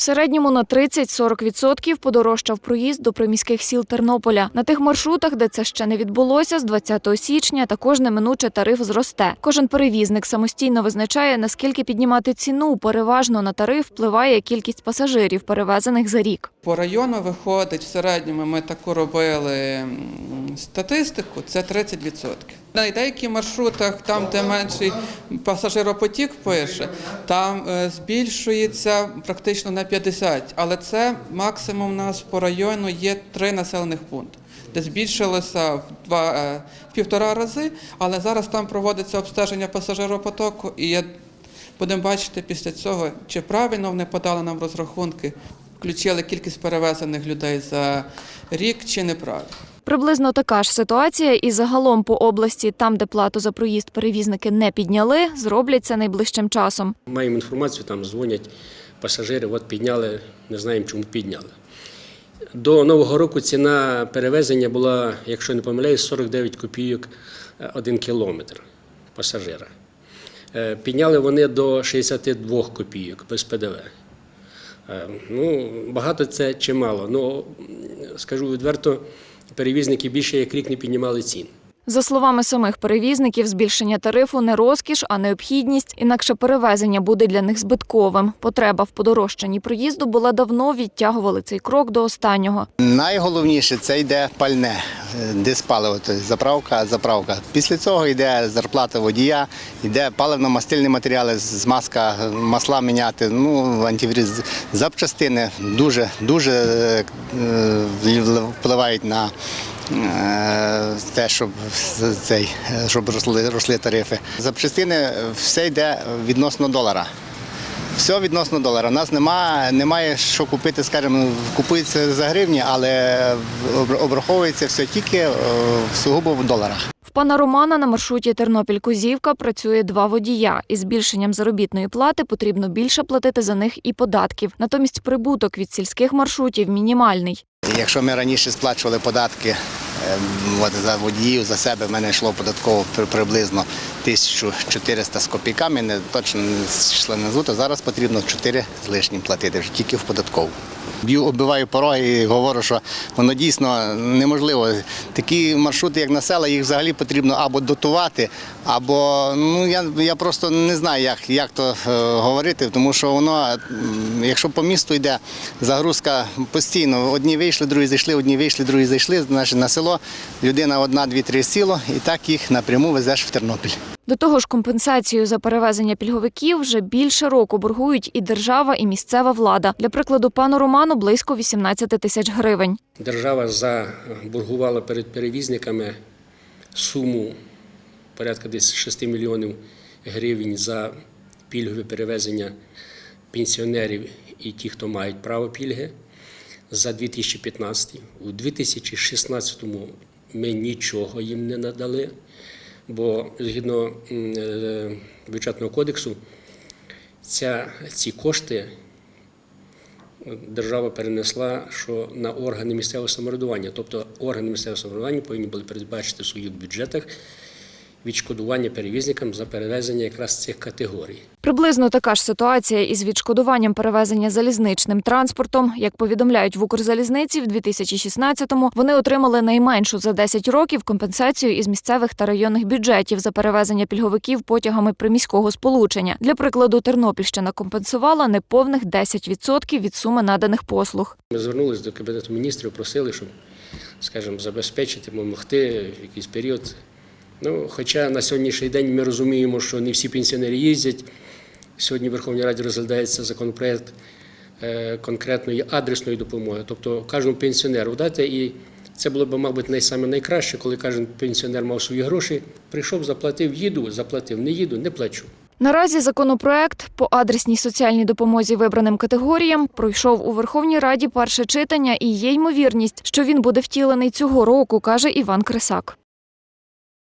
Середньому на 30-40% подорожчав проїзд до приміських сіл Тернополя. На тих маршрутах, де це ще не відбулося, з 20 січня також неминуче тариф зросте. Кожен перевізник самостійно визначає, наскільки піднімати ціну. Переважно на тариф впливає кількість пасажирів, перевезених за рік. По району виходить в середньому. Ми таку робили статистику. Це 30%. На деяких маршрутах, там де менший пасажиропотік пише, там е, збільшується практично на 50%. Але це максимум у нас по району є три населених пункти. Де збільшилося в два е, в півтора рази, але зараз там проводиться обстеження пасажиропотоку, і я будемо бачити після цього, чи правильно вони подали нам розрахунки, включили кількість перевезених людей за рік, чи неправильно. Приблизно така ж ситуація і загалом по області, там, де плату за проїзд перевізники не підняли, зроблять це найближчим часом. Маємо інформацію, там дзвонять пасажири, от підняли, не знаємо, чому підняли. До Нового року ціна перевезення була, якщо не помиляюсь, 49 копійок е, один кілометр пасажира. Е, Підняли вони до 62 копійок без ПДВ. Е, Ну, багато це чи мало. Ну, скажу відверто, перевізники більше як рік не піднімали цін. За словами самих перевізників, збільшення тарифу не розкіш, а необхідність, інакше перевезення буде для них збитковим. Потреба в подорожчанні проїзду була давно, відтягували цей крок до останнього. Найголовніше це йде пальне, е, диспаливо, тобто заправка, заправка. Після цього йде зарплата водія, йде паливно-мастильні матеріали, змазка, масла міняти, ну, антивіріз, запчастини дуже, дуже е, е, впливають на те, щоб цей, е, щоб росли, росли тарифи. Запчастини е, все йде відносно долара. Все відносно долара. У нас немає, немає що купити, скажімо, купується за гривні, але обраховується все тільки е, сугубо в доларах. В пана Романа на маршруті Тернопіль-Кузівка працює два водія. Із збільшенням заробітної плати потрібно більше платити за них і податків. Натомість прибуток від сільських маршрутів мінімальний. Якщо ми раніше сплачували податки от за водіїв, за себе в мене йшло податково приблизно 1400 з копійками, не точно не йшли назву, то зараз потрібно 4 з лишнім платити вже тільки в податкову. Б'ю, оббиваю пороги і говорю, що воно дійсно неможливо. Такі маршрути, як на села, їх взагалі потрібно або дотувати, або ну я, я просто не знаю, як, як то е, говорити, тому що воно, якщо по місту йде загрузка постійно, одні вийшли, другі зайшли, одні вийшли, другі зайшли, значить на село людина одна, дві, три сіло, і так їх напряму везеш в Тернопіль. До того ж, компенсацію за перевезення пільговиків вже більше року боргують і держава, і місцева влада. Для прикладу, пану Роману близько 18 тисяч гривень. Держава заборгувала перед перевізниками суму порядка десь 6 мільйонів гривень за пільгове перевезення пенсіонерів і ті, хто мають право пільги за 2015. У 2016 ми нічого їм не надали, бо згідно е, бюджетного кодексу ця, ці кошти держава перенесла, що на органи місцевого самоврядування, тобто органи місцевого самоврядування повинні були передбачити в своїх бюджетах відшкодування перевізникам за перевезення якраз цих категорій. Приблизно така ж ситуація із відшкодуванням перевезення залізничним транспортом. Як повідомляють в Укрзалізниці, в 2016-му вони отримали найменшу за 10 років компенсацію із місцевих та районних бюджетів за перевезення пільговиків потягами приміського сполучення. Для прикладу, Тернопільщина компенсувала неповних 10% від суми наданих послуг. Ми звернулися до Кабінету міністрів, просили, щоб, скажімо, забезпечити, допомогти в якийсь період. Ну, хоча на сьогоднішній день ми розуміємо, що не всі пенсіонери їздять. Сьогодні в Верховній Раді розглядається законопроект е, конкретної адресної допомоги, тобто кожному пенсіонеру дати. І це було б, мабуть, найсаме найкраще, коли кожен пенсіонер мав свої гроші, прийшов, заплатив, їду, заплатив, не їду, не плачу. Наразі законопроект по адресній соціальній допомозі вибраним категоріям пройшов у Верховній Раді перше читання і є ймовірність, що він буде втілений цього року, каже Іван Крисак.